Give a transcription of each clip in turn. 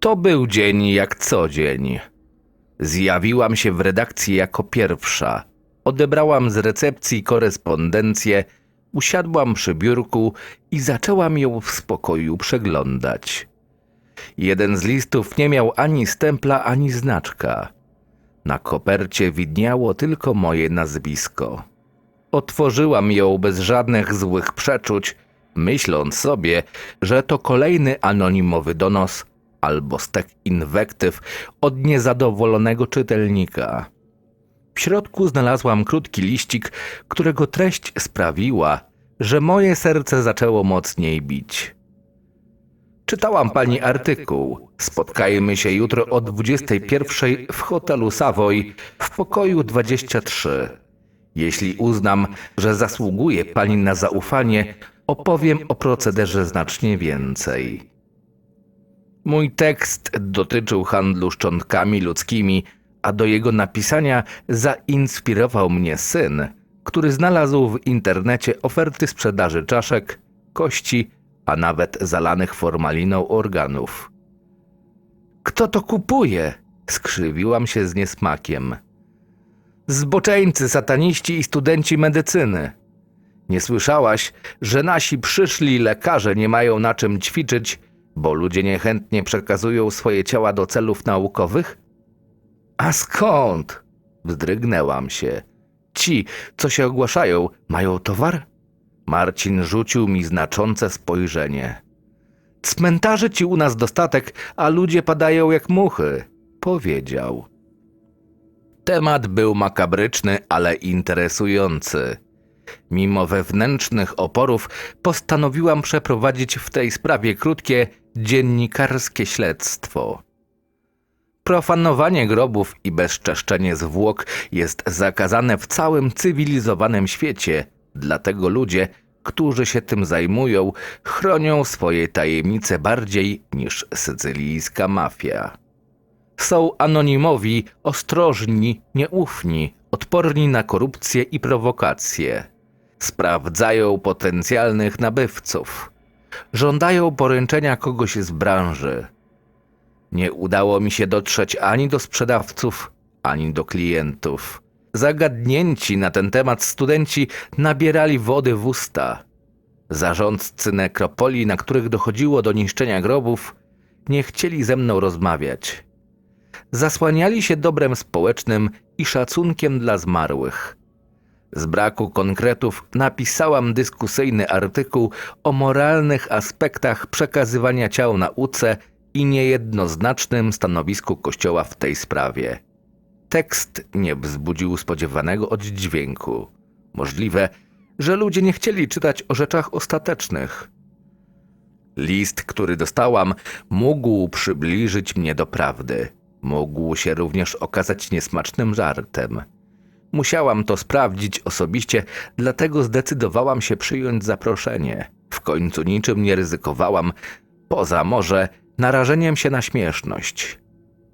To był dzień jak co dzień. Zjawiłam się w redakcji jako pierwsza. Odebrałam z recepcji korespondencję, usiadłam przy biurku i zaczęłam ją w spokoju przeglądać. Jeden z listów nie miał ani stempla, ani znaczka. Na kopercie widniało tylko moje nazwisko. Otworzyłam ją bez żadnych złych przeczuć, myśląc sobie, że to kolejny anonimowy donos albo stek inwektyw od niezadowolonego czytelnika. W środku znalazłam krótki liścik, którego treść sprawiła, że moje serce zaczęło mocniej bić. Czytałam pani artykuł. Spotkajmy się jutro o 21 w hotelu Savoy w pokoju 23. Jeśli uznam, że zasługuje pani na zaufanie, opowiem o procederze znacznie więcej. Mój tekst dotyczył handlu szczątkami ludzkimi, a do jego napisania zainspirował mnie syn, który znalazł w internecie oferty sprzedaży czaszek, kości, a nawet zalanych formaliną organów. Kto to kupuje? Skrzywiłam się z niesmakiem. Zboczeńcy, sataniści i studenci medycyny. Nie słyszałaś, że nasi przyszli lekarze nie mają na czym ćwiczyć, bo ludzie niechętnie przekazują swoje ciała do celów naukowych? A skąd? Wzdrygnęłam się. Ci, co się ogłaszają, mają towar? Marcin rzucił mi znaczące spojrzenie. Cmentarzy ci u nas dostatek, a ludzie padają jak muchy, powiedział. Temat był makabryczny, ale interesujący. Mimo wewnętrznych oporów postanowiłam przeprowadzić w tej sprawie krótkie dziennikarskie śledztwo. Profanowanie grobów i bezczeszczenie zwłok jest zakazane w całym cywilizowanym świecie, dlatego ludzie, którzy się tym zajmują, chronią swoje tajemnice bardziej niż sycylijska mafia. Są anonimowi, ostrożni, nieufni, odporni na korupcję i prowokacje. Sprawdzają potencjalnych nabywców. Żądają poręczenia kogoś z branży. Nie udało mi się dotrzeć ani do sprzedawców, ani do klientów. Zagadnięci na ten temat studenci nabierali wody w usta. Zarządcy nekropolii, na których dochodziło do niszczenia grobów, nie chcieli ze mną rozmawiać. Zasłaniali się dobrem społecznym i szacunkiem dla zmarłych. Z braku konkretów napisałam dyskusyjny artykuł o moralnych aspektach przekazywania ciał nauce i niejednoznacznym stanowisku Kościoła w tej sprawie. Tekst nie wzbudził spodziewanego oddźwięku. Możliwe, że ludzie nie chcieli czytać o rzeczach ostatecznych. List, który dostałam, mógł przybliżyć mnie do prawdy. Mógł się również okazać niesmacznym żartem. Musiałam to sprawdzić osobiście, dlatego zdecydowałam się przyjąć zaproszenie. W końcu niczym nie ryzykowałam, poza może narażeniem się na śmieszność.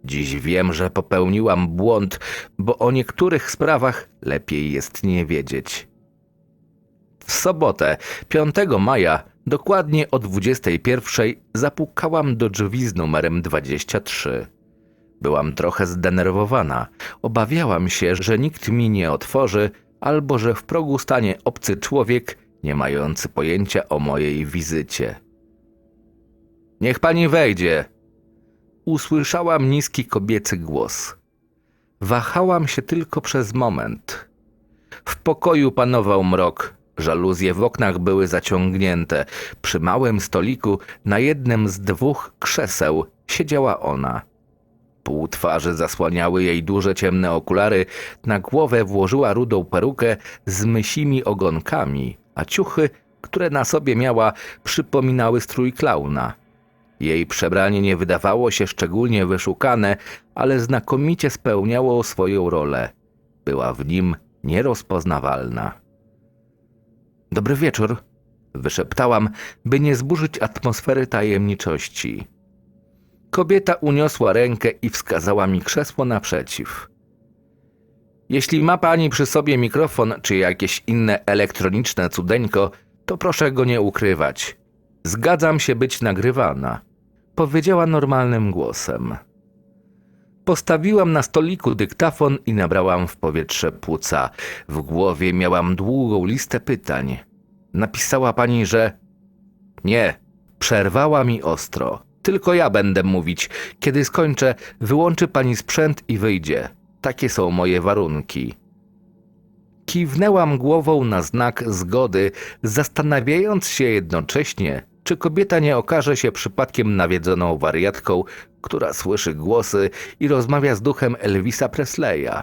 Dziś wiem, że popełniłam błąd, bo o niektórych sprawach lepiej jest nie wiedzieć. W sobotę, 5 maja, dokładnie o 21 zapukałam do drzwi z numerem 23. Byłam trochę zdenerwowana. Obawiałam się, że nikt mi nie otworzy, albo że w progu stanie obcy człowiek, nie mający pojęcia o mojej wizycie. Niech pani wejdzie. Usłyszałam niski kobiecy głos. Wahałam się tylko przez moment. W pokoju panował mrok. Żaluzje w oknach były zaciągnięte. Przy małym stoliku na jednym z dwóch krzeseł siedziała ona. Pół twarzy zasłaniały jej duże ciemne okulary, na głowę włożyła rudą perukę z mysimi ogonkami, a ciuchy, które na sobie miała, przypominały strój klauna. Jej przebranie nie wydawało się szczególnie wyszukane, ale znakomicie spełniało swoją rolę. Była w nim nierozpoznawalna. Dobry wieczór, wyszeptałam, by nie zburzyć atmosfery tajemniczości. Kobieta uniosła rękę i wskazała mi krzesło naprzeciw. Jeśli ma pani przy sobie mikrofon czy jakieś inne elektroniczne cudeńko, to proszę go nie ukrywać. Zgadzam się być nagrywana. powiedziała normalnym głosem. Postawiłam na stoliku dyktafon i nabrałam w powietrze płuca. W głowie miałam długą listę pytań. Napisała pani, że. Nie, przerwała mi ostro. Tylko ja będę mówić. Kiedy skończę, wyłączy pani sprzęt i wyjdzie. Takie są moje warunki. Kiwnęłam głową na znak zgody, zastanawiając się jednocześnie, czy kobieta nie okaże się przypadkiem nawiedzoną wariatką, która słyszy głosy i rozmawia z duchem Elvisa Presleya.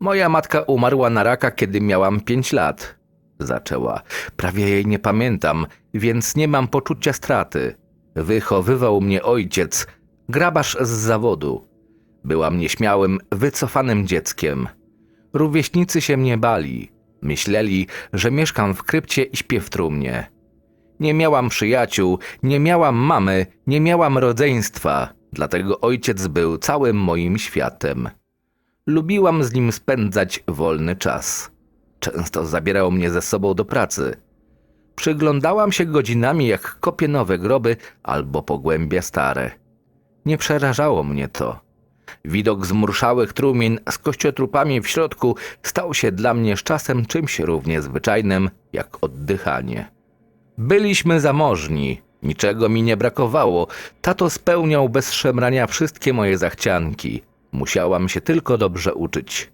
Moja matka umarła na raka, kiedy miałam pięć lat. Zaczęła. Prawie jej nie pamiętam, więc nie mam poczucia straty. Wychowywał mnie ojciec, grabarz z zawodu. Byłam nieśmiałym, wycofanym dzieckiem. Rówieśnicy się mnie bali. Myśleli, że mieszkam w krypcie i śpię w trumnie. Nie miałam przyjaciół, nie miałam mamy, nie miałam rodzeństwa, dlatego ojciec był całym moim światem. Lubiłam z nim spędzać wolny czas. Często zabierał mnie ze sobą do pracy. Przyglądałam się godzinami, jak kopie nowe groby albo pogłębia stare. Nie przerażało mnie to. Widok zmurszałych trumien z kościotrupami w środku stał się dla mnie z czasem czymś równie zwyczajnym jak oddychanie. Byliśmy zamożni, niczego mi nie brakowało. Tato spełniał bez szemrania wszystkie moje zachcianki. Musiałam się tylko dobrze uczyć.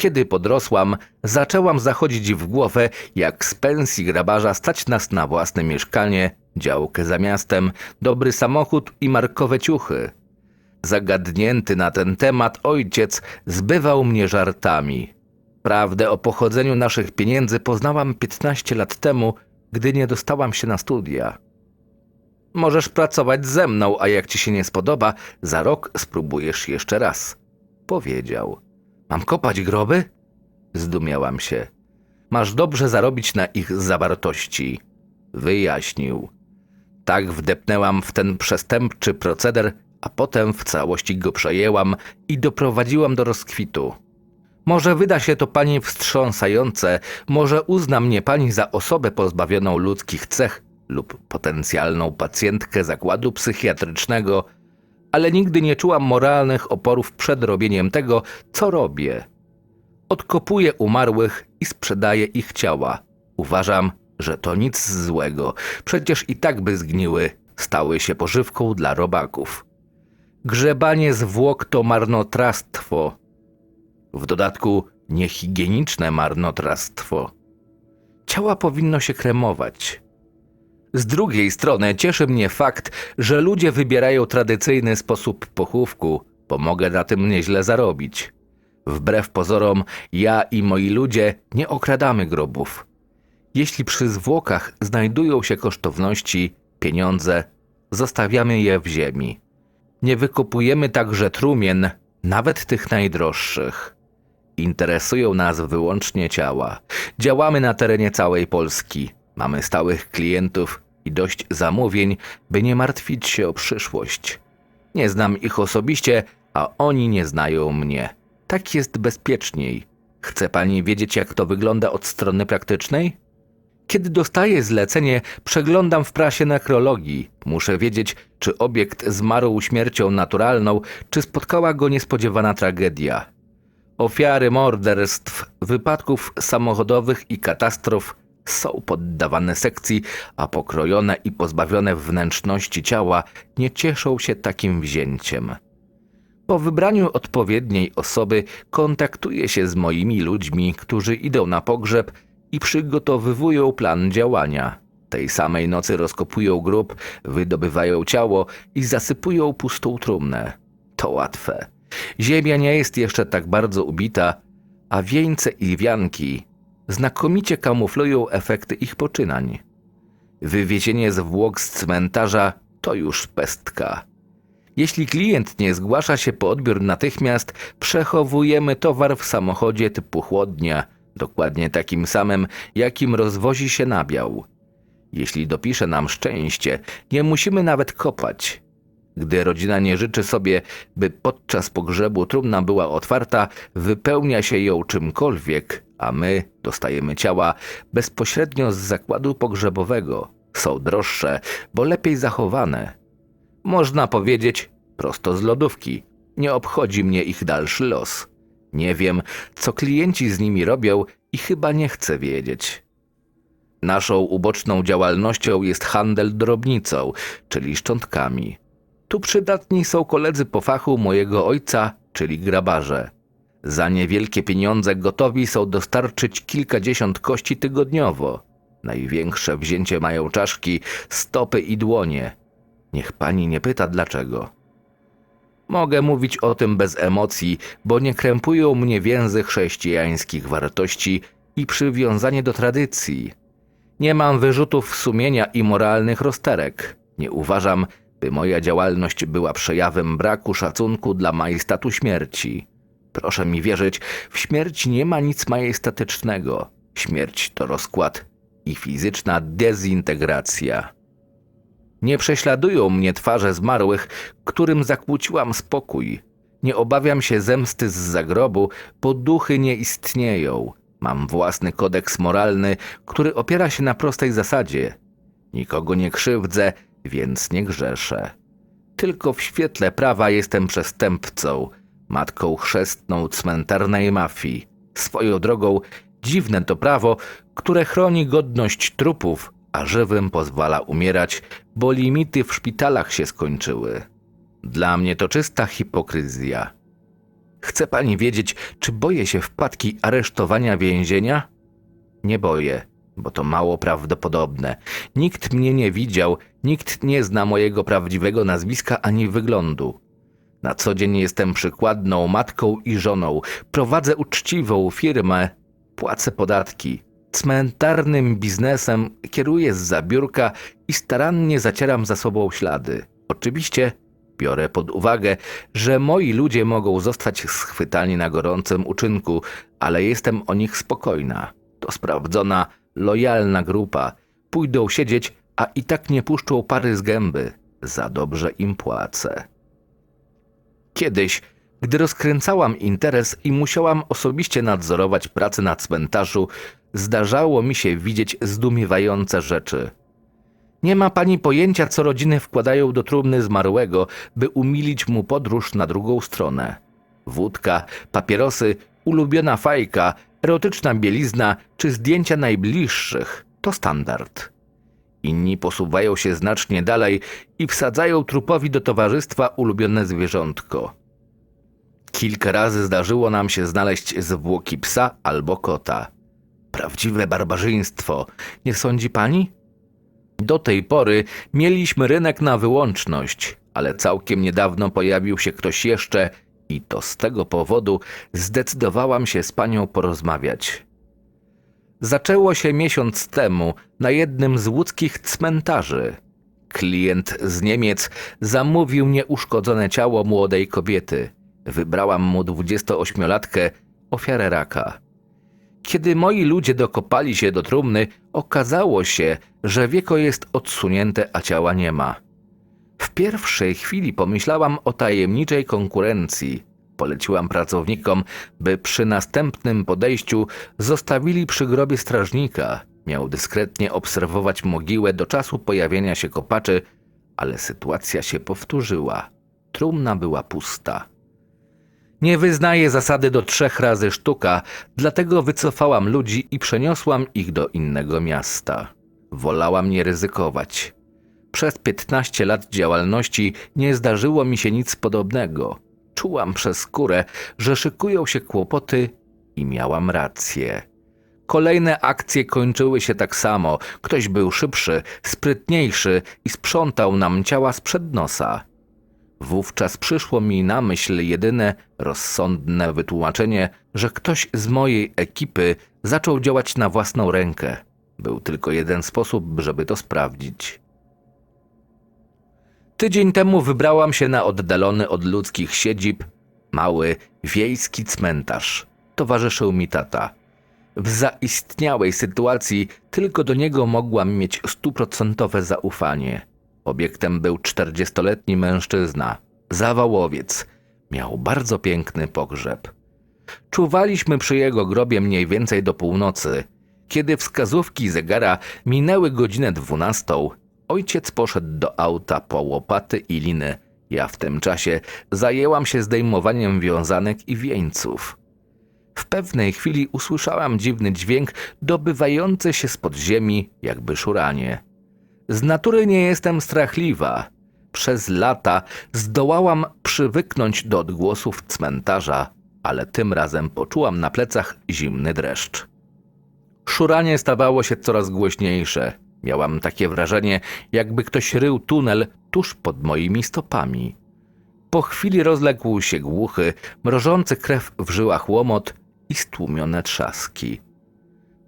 Kiedy podrosłam, zaczęłam zachodzić w głowę, jak z pensji grabarza stać nas na własne mieszkanie, działkę za miastem, dobry samochód i markowe ciuchy. Zagadnięty na ten temat ojciec zbywał mnie żartami. Prawdę o pochodzeniu naszych pieniędzy poznałam 15 lat temu, gdy nie dostałam się na studia. Możesz pracować ze mną, a jak ci się nie spodoba, za rok spróbujesz jeszcze raz. Powiedział. Mam kopać groby? Zdumiałam się. Masz dobrze zarobić na ich zawartości. Wyjaśnił. Tak wdepnęłam w ten przestępczy proceder, a potem w całości go przejęłam i doprowadziłam do rozkwitu. Może wyda się to pani wstrząsające, może uzna mnie pani za osobę pozbawioną ludzkich cech lub potencjalną pacjentkę zakładu psychiatrycznego, ale nigdy nie czułam moralnych oporów przed robieniem tego, co robię. Odkopuję umarłych i sprzedaję ich ciała. Uważam, że to nic złego, przecież i tak by zgniły, stały się pożywką dla robaków. Grzebanie zwłok to marnotrawstwo. W dodatku niehigieniczne marnotrawstwo. Ciała powinno się kremować. Z drugiej strony cieszy mnie fakt, że ludzie wybierają tradycyjny sposób pochówku, bo mogę na tym nieźle zarobić. Wbrew pozorom, ja i moi ludzie nie okradamy grobów. Jeśli przy zwłokach znajdują się kosztowności, pieniądze, zostawiamy je w ziemi. Nie wykupujemy także trumien, nawet tych najdroższych. Interesują nas wyłącznie ciała. Działamy na terenie całej Polski. Mamy stałych klientów i dość zamówień, by nie martwić się o przyszłość. Nie znam ich osobiście, a oni nie znają mnie. Tak jest bezpieczniej. Chce pani wiedzieć, jak to wygląda od strony praktycznej? Kiedy dostaję zlecenie, przeglądam w prasie nekrologii. Muszę wiedzieć, czy obiekt zmarł śmiercią naturalną, czy spotkała go niespodziewana tragedia. Ofiary morderstw, wypadków samochodowych i katastrof są poddawane sekcji, a pokrojone i pozbawione wnętrzności ciała nie cieszą się takim wzięciem. Po wybraniu odpowiedniej osoby kontaktuję się z moimi ludźmi, którzy idą na pogrzeb i przygotowywują plan działania. Tej samej nocy rozkopują grób, wydobywają ciało i zasypują pustą trumnę. To łatwe. Ziemia nie jest jeszcze tak bardzo ubita, a wieńce i wianki znakomicie kamuflują efekty ich poczynań. Wywiezienie zwłok z cmentarza to już pestka. Jeśli klient nie zgłasza się po odbiór natychmiast, przechowujemy towar w samochodzie typu chłodnia, dokładnie takim samym, jakim rozwozi się nabiał. Jeśli dopisze nam szczęście, nie musimy nawet kopać. Gdy rodzina nie życzy sobie, by podczas pogrzebu trumna była otwarta, wypełnia się ją czymkolwiek, a my dostajemy ciała bezpośrednio z zakładu pogrzebowego. Są droższe, bo lepiej zachowane. Można powiedzieć prosto z lodówki. Nie obchodzi mnie ich dalszy los. Nie wiem, co klienci z nimi robią i chyba nie chcę wiedzieć. Naszą uboczną działalnością jest handel drobnicą, czyli szczątkami. Tu przydatni są koledzy po fachu mojego ojca, czyli grabarze. Za niewielkie pieniądze gotowi są dostarczyć kilkadziesiąt kości tygodniowo. Największe wzięcie mają czaszki, stopy i dłonie. Niech pani nie pyta dlaczego. Mogę mówić o tym bez emocji, bo nie krępują mnie więzy chrześcijańskich wartości i przywiązanie do tradycji. Nie mam wyrzutów sumienia i moralnych rozterek. Nie uważam, by moja działalność była przejawem braku szacunku dla majestatu śmierci. Proszę mi wierzyć, w śmierci nie ma nic majestatycznego. Śmierć to rozkład i fizyczna dezintegracja. Nie prześladują mnie twarze zmarłych, którym zakłóciłam spokój. Nie obawiam się zemsty z zagrobu, bo duchy nie istnieją. Mam własny kodeks moralny, który opiera się na prostej zasadzie. Nikogo nie krzywdzę, więc nie grzeszę. Tylko w świetle prawa jestem przestępcą, matką chrzestną cmentarnej mafii. Swoją drogą dziwne to prawo, które chroni godność trupów, a żywym pozwala umierać, bo limity w szpitalach się skończyły. Dla mnie to czysta hipokryzja. Chce pani wiedzieć, czy boję się wpadki aresztowania więzienia? Nie boję, bo to mało prawdopodobne. Nikt mnie nie widział, nikt nie zna mojego prawdziwego nazwiska ani wyglądu. Na co dzień jestem przykładną matką i żoną, prowadzę uczciwą firmę, płacę podatki. Cmentarnym biznesem kieruję z zabiórka i starannie zacieram za sobą ślady. Oczywiście biorę pod uwagę, że moi ludzie mogą zostać schwytani na gorącym uczynku, ale jestem o nich spokojna. To sprawdzona, lojalna grupa. Pójdą siedzieć, a i tak nie puszczą pary z gęby. Za dobrze im płacę. Kiedyś, gdy rozkręcałam interes i musiałam osobiście nadzorować pracę na cmentarzu, zdarzało mi się widzieć zdumiewające rzeczy. Nie ma pani pojęcia, co rodziny wkładają do trumny zmarłego, by umilić mu podróż na drugą stronę. Wódka, papierosy, ulubiona fajka, erotyczna bielizna czy zdjęcia najbliższych to standard. Inni posuwają się znacznie dalej i wsadzają trupowi do towarzystwa ulubione zwierzątko. Kilka razy zdarzyło nam się znaleźć zwłoki psa albo kota. Prawdziwe barbarzyństwo, nie sądzi pani? Do tej pory mieliśmy rynek na wyłączność, ale całkiem niedawno pojawił się ktoś jeszcze i to z tego powodu zdecydowałam się z panią porozmawiać. Zaczęło się miesiąc temu na jednym z łódzkich cmentarzy. Klient z Niemiec zamówił nieuszkodzone ciało młodej kobiety. Wybrałam mu 28-latkę, ofiarę raka. Kiedy moi ludzie dokopali się do trumny, okazało się, że wieko jest odsunięte, a ciała nie ma. W pierwszej chwili pomyślałam o tajemniczej konkurencji. Poleciłam pracownikom, by przy następnym podejściu zostawili przy grobie strażnika. Miał dyskretnie obserwować mogiłę do czasu pojawienia się kopaczy, ale sytuacja się powtórzyła. Trumna była pusta. Nie wyznaję zasady do trzech razy sztuka, dlatego wycofałam ludzi i przeniosłam ich do innego miasta. Wolałam nie ryzykować. Przez 15 lat działalności nie zdarzyło mi się nic podobnego. Czułam przez skórę, że szykują się kłopoty i miałam rację. Kolejne akcje kończyły się tak samo. Ktoś był szybszy, sprytniejszy i sprzątał nam ciała sprzed nosa. Wówczas przyszło mi na myśl jedyne rozsądne wytłumaczenie, że ktoś z mojej ekipy zaczął działać na własną rękę. Był tylko jeden sposób, żeby to sprawdzić. Tydzień temu wybrałam się na oddalony od ludzkich siedzib mały wiejski cmentarz. Towarzyszył mi tata. W zaistniałej sytuacji tylko do niego mogłam mieć stuprocentowe zaufanie. Obiektem był czterdziestoletni mężczyzna, zawałowiec. Miał bardzo piękny pogrzeb. Czuwaliśmy przy jego grobie mniej więcej do północy. Kiedy wskazówki zegara minęły godzinę dwunastą, Ojciec poszedł do auta po łopaty i liny. Ja w tym czasie zajęłam się zdejmowaniem wiązanek i wieńców. W pewnej chwili usłyszałam dziwny dźwięk dobywający się z podziemi, jakby szuranie. Z natury nie jestem strachliwa. Przez lata zdołałam przywyknąć do odgłosów cmentarza, ale tym razem poczułam na plecach zimny dreszcz. Szuranie stawało się coraz głośniejsze. Miałam takie wrażenie, jakby ktoś rył tunel tuż pod moimi stopami. Po chwili rozległ się głuchy, mrożący krew w żyłach łomot i stłumione trzaski.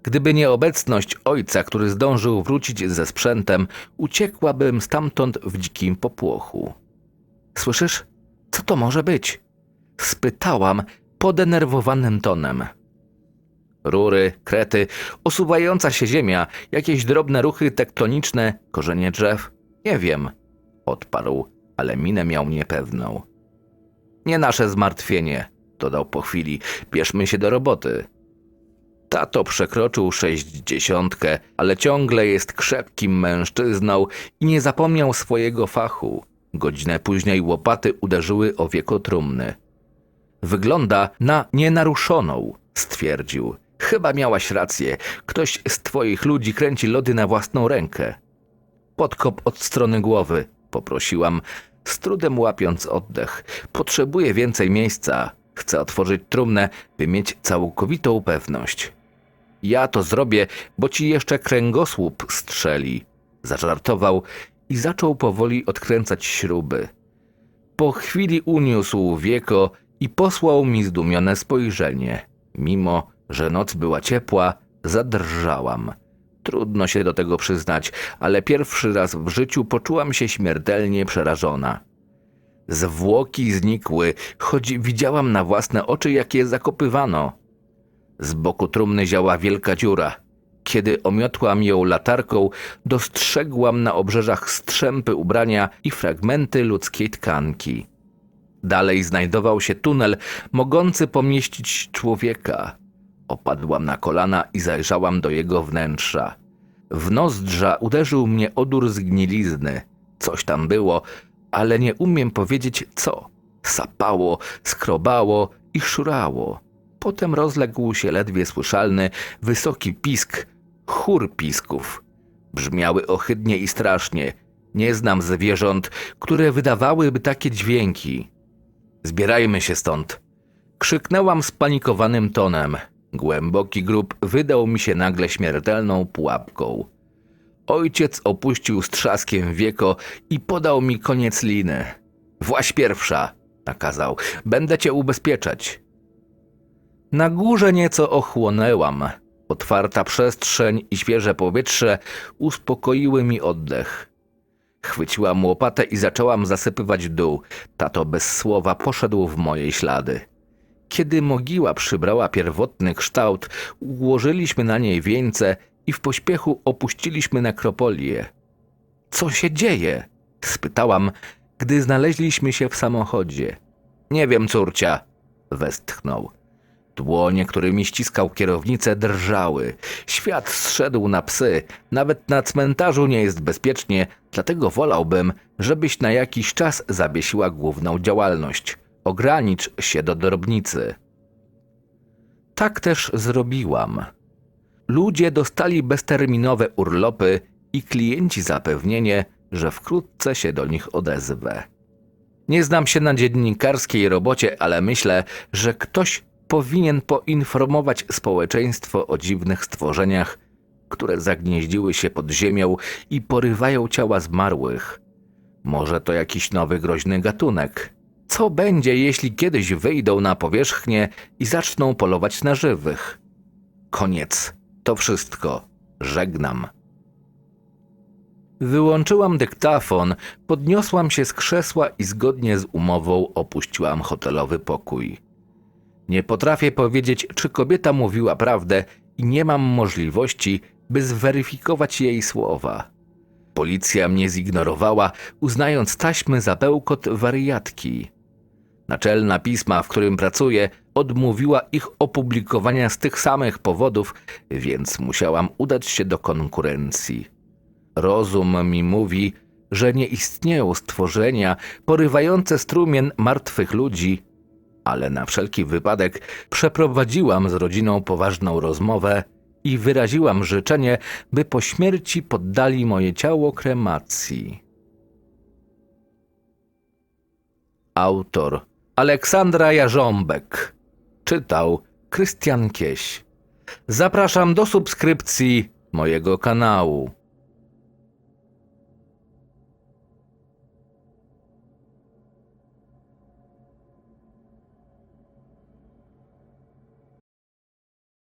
Gdyby nie obecność ojca, który zdążył wrócić ze sprzętem, uciekłabym stamtąd w dzikim popłochu. Słyszysz? Co to może być? Spytałam podenerwowanym tonem. Rury, krety, osuwająca się ziemia, jakieś drobne ruchy tektoniczne, korzenie drzew. Nie wiem, odparł, ale minę miał niepewną. Nie nasze zmartwienie, dodał po chwili. Bierzmy się do roboty. Tato przekroczył sześćdziesiątkę, ale ciągle jest krzepkim mężczyzną i nie zapomniał swojego fachu. Godzinę później łopaty uderzyły o wieko trumny. Wygląda na nienaruszoną, stwierdził. Chyba miałaś rację. Ktoś z twoich ludzi kręci lody na własną rękę. Podkop od strony głowy, poprosiłam, z trudem łapiąc oddech. Potrzebuję więcej miejsca. Chcę otworzyć trumnę, by mieć całkowitą pewność. Ja to zrobię, bo ci jeszcze kręgosłup strzeli. Zażartował i zaczął powoli odkręcać śruby. Po chwili uniósł wieko i posłał mi zdumione spojrzenie. Mimo, że noc była ciepła, zadrżałam. Trudno się do tego przyznać, ale pierwszy raz w życiu poczułam się śmiertelnie przerażona. Zwłoki znikły, choć widziałam na własne oczy, jak je zakopywano. Z boku trumny ziała wielka dziura. Kiedy omiotłam ją latarką, dostrzegłam na obrzeżach strzępy ubrania i fragmenty ludzkiej tkanki. Dalej znajdował się tunel, mogący pomieścić człowieka. Opadłam na kolana i zajrzałam do jego wnętrza. W nozdrza uderzył mnie odór zgnilizny. Coś tam było, ale nie umiem powiedzieć co. Sapało, skrobało i szurało. Potem rozległ się ledwie słyszalny, wysoki pisk, chór pisków. Brzmiały ohydnie i strasznie. Nie znam zwierząt, które wydawałyby takie dźwięki. Zbierajmy się stąd. Krzyknęłam spanikowanym tonem. Głęboki grób wydał mi się nagle śmiertelną pułapką. Ojciec opuścił z trzaskiem wieko i podał mi koniec liny. Właś pierwsza, nakazał. Będę cię ubezpieczać. Na górze nieco ochłonęłam. Otwarta przestrzeń i świeże powietrze uspokoiły mi oddech. Chwyciłam łopatę i zaczęłam zasypywać dół. Tato bez słowa poszedł w moje ślady. Kiedy mogiła przybrała pierwotny kształt, ułożyliśmy na niej wieńce i w pośpiechu opuściliśmy nekropolię. Co się dzieje? spytałam, gdy znaleźliśmy się w samochodzie. Nie wiem, córcia, westchnął. Dłonie, którymi ściskał kierownicę, drżały. Świat zszedł na psy. Nawet na cmentarzu nie jest bezpiecznie, dlatego wolałbym, żebyś na jakiś czas zawiesiła główną działalność. Ogranicz się do drobnicy. Tak też zrobiłam. Ludzie dostali bezterminowe urlopy i klienci zapewnienie, że wkrótce się do nich odezwę. Nie znam się na dziennikarskiej robocie, ale myślę, że ktoś powinien poinformować społeczeństwo o dziwnych stworzeniach, które zagnieździły się pod ziemią i porywają ciała zmarłych. Może to jakiś nowy groźny gatunek. Co będzie, jeśli kiedyś wyjdą na powierzchnię i zaczną polować na żywych? Koniec. To wszystko. Żegnam. Wyłączyłam dyktafon, podniosłam się z krzesła i zgodnie z umową opuściłam hotelowy pokój. Nie potrafię powiedzieć, czy kobieta mówiła prawdę i nie mam możliwości, by zweryfikować jej słowa. Policja mnie zignorowała, uznając taśmy za bełkot wariatki. Naczelna pisma, w którym pracuję, odmówiła ich opublikowania z tych samych powodów, więc musiałam udać się do konkurencji. Rozum mi mówi, że nie istnieją stworzenia porywające strumień martwych ludzi, ale na wszelki wypadek przeprowadziłam z rodziną poważną rozmowę i wyraziłam życzenie, by po śmierci poddali moje ciało kremacji. Autor Aleksandra Jarząbek Czytał Krystian Kieś Zapraszam do subskrypcji mojego kanału.